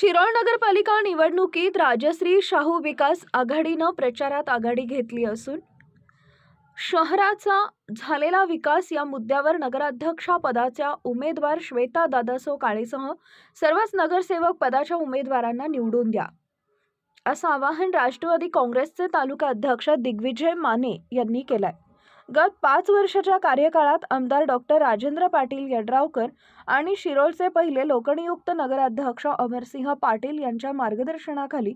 शिरोळ नगरपालिका निवडणुकीत राजश्री शाहू विकास आघाडीनं प्रचारात आघाडी घेतली असून शहराचा झालेला विकास या मुद्द्यावर नगराध्यक्षा पदाच्या उमेदवार श्वेता दादासो काळेसह सर्वच नगरसेवक पदाच्या उमेदवारांना निवडून द्या. असं आवाहन राष्ट्रवादी काँग्रेसचे तालुका अध्यक्ष दिग्विजय माने यांनी केलंय. गत पाच वर्षाच्या कार्यकाळात आमदार डॉक्टर राजेंद्र पाटील यड्रावकर आणि शिरोळचे पहिले लोकनियुक्त नगराध्यक्ष अमरसिंह पाटील यांच्या मार्गदर्शनाखाली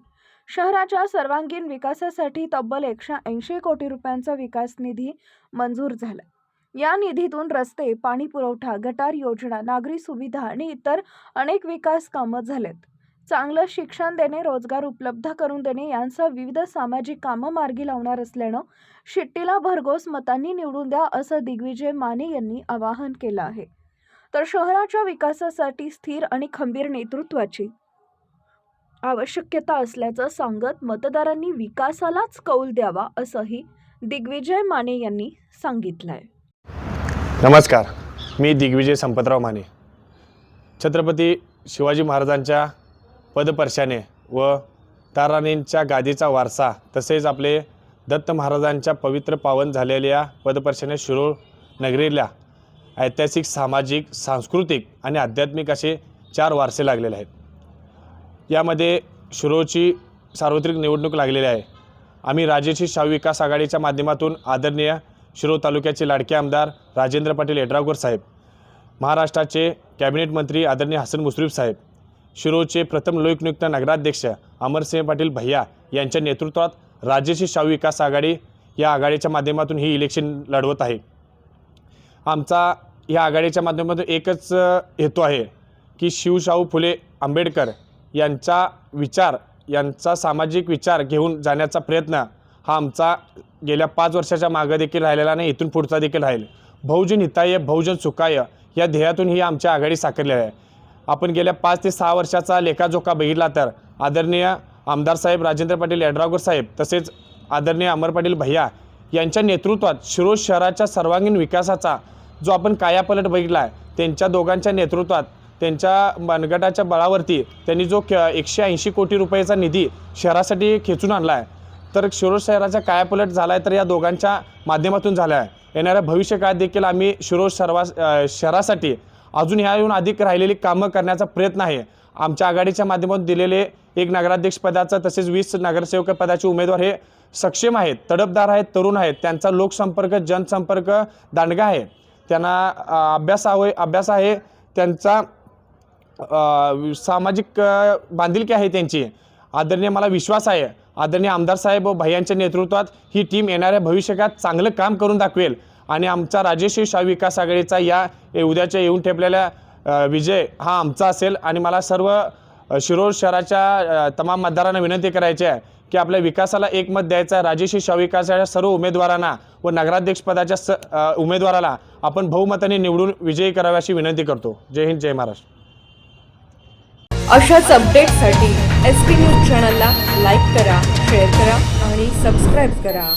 शहराच्या सर्वांगीण विकासासाठी तब्बल एकशे ऐंशी कोटी रुपयांचा विकास निधी मंजूर झाला. या निधीतून रस्ते पाणी पुरवठा गटार योजना नागरी सुविधा आणि इतर अनेक विकास कामं झालेत. चांगलं शिक्षण देणे रोजगार उपलब्ध करून देणे यांसह विविध सामाजिक कामं मार्गी लावणार असल्यानं शिट्टीला भरघोस मतांनी निवडून द्या असं दिग्विजय माने यांनी आवाहन केलं आहे. तर शहराच्या विकासासाठी स्थिर आणि खंबीर नेतृत्वाची आवश्यकता असल्याचं सांगत मतदारांनी विकासालाच कौल द्यावा असंही दिग्विजय माने यांनी सांगितलंय. नमस्कार मी दिग्विजय संपतराव माने. छत्रपती शिवाजी महाराजांच्या पदपर्शाने व ताराणींच्या गादीचा वारसा तसेच आपले दत्त महाराजांच्या पवित्र पावन झालेल्या पदपर्शाने शिरोळ नगरीला ऐतिहासिक सामाजिक सांस्कृतिक आणि आध्यात्मिक असे चार वारसे लागलेले आहेत. यामध्ये शिरोळची सार्वत्रिक निवडणूक लागलेली आहे. आम्ही राजेशी शाहू विकास आघाडीच्या माध्यमातून आदरणीय शिरोळ तालुक्याचे लाडके आमदार राजेंद्र पाटील यड्रावकर साहेब महाराष्ट्राचे कॅबिनेट मंत्री आदरणीय हसन मुश्रीफ साहेब शिरोचे प्रथम लोकनियुक्त नगराध्यक्ष अमरसिंह पाटील भैया यांच्या नेतृत्वात राजेशी शाहू विकास आघाडी या आघाडीच्या माध्यमातून ही इलेक्शन लढवत आहे. आमचा या आघाडीच्या माध्यमातून एकच हेतू आहे की शिवशाहू फुले आंबेडकर यांचा विचार यांचा सामाजिक विचार घेऊन जाण्याचा प्रयत्न हा आमचा गेल्या पाच वर्षाच्या मागं देखील राहिलेला नाही इथून पुढचा देखील राहील. बहुजन हिताय बहुजन सुखाय या ध्येयातून ही आमच्या आघाडी साकारलेली आहे. आपण गेल्या पाच ते सहा वर्षाचा लेखाजोखा बघितला तर आदरणीय आमदार साहेब राजेंद्र पाटील यड्रावकर साहेब तसेच आदरणीय अमर पाटील भैया यांच्या नेतृत्वात शिरोळ शहराच्या सर्वांगीण विकासाचा जो आपण कायापलट बघितला आहे त्यांच्या दोघांच्या नेतृत्वात त्यांच्या मनगटाच्या बळावरती त्यांनी जो क एकशे ऐंशी कोटी रुपयाचा निधी शहरासाठी खेचून आणला आहे तर शिरोळ शहराचा कायापलट झाला आहे तर या दोघांच्या माध्यमातून झाला आहे येणाऱ्या भविष्यकाळात देखील आम्ही शिरोळ सर्वा शहरासाठी अजून ह्याहून अधिक राहिलेली कामं करण्याचा प्रयत्न आहे. आमच्या आघाडीच्या माध्यमातून दिलेले एक नगराध्यक्षपदाचं तसेच वीस नगरसेवक पदाचे उमेदवार हे सक्षम आहेत तडपदार आहेत तरुण आहेत. त्यांचा लोकसंपर्क जनसंपर्क दांडगा आहे. त्यांना अभ्यास आहे अभ्यास आहे. त्यांचा सामाजिक बांधिलकी आहे त्यांची. आदरणीय मला विश्वास आहे. आदरणीय आमदार साहेब व भैयांच्या नेतृत्वात ही टीम येणाऱ्या भविष्यात चांगलं काम करून दाखवेल. आणि आमचा राजेश्री शाह विकास आघाडीचा या उद्याच्या येऊन ठेपलेल्या विजय हा आमचा असेल. आणि मला सर्व शिरोळ शहराच्या तमाम मतदारांना विनंती करायची आहे की आपल्या विकासाला एक मत द्यायचं आहे. राजेश्री शाह विकासाच्या सर्व उमेदवारांना व नगराध्यक्षपदाच्या स उमेदवाराला आपण बहुमताने निवडून विजयी करावे अशी विनंती करतो. जय हिंद जय महाराष्ट्र. अशाच अपडेटसाठी एस पी न्यूज चॅनलला लाईक करा शेअर करा आणि सबस्क्राईब करा.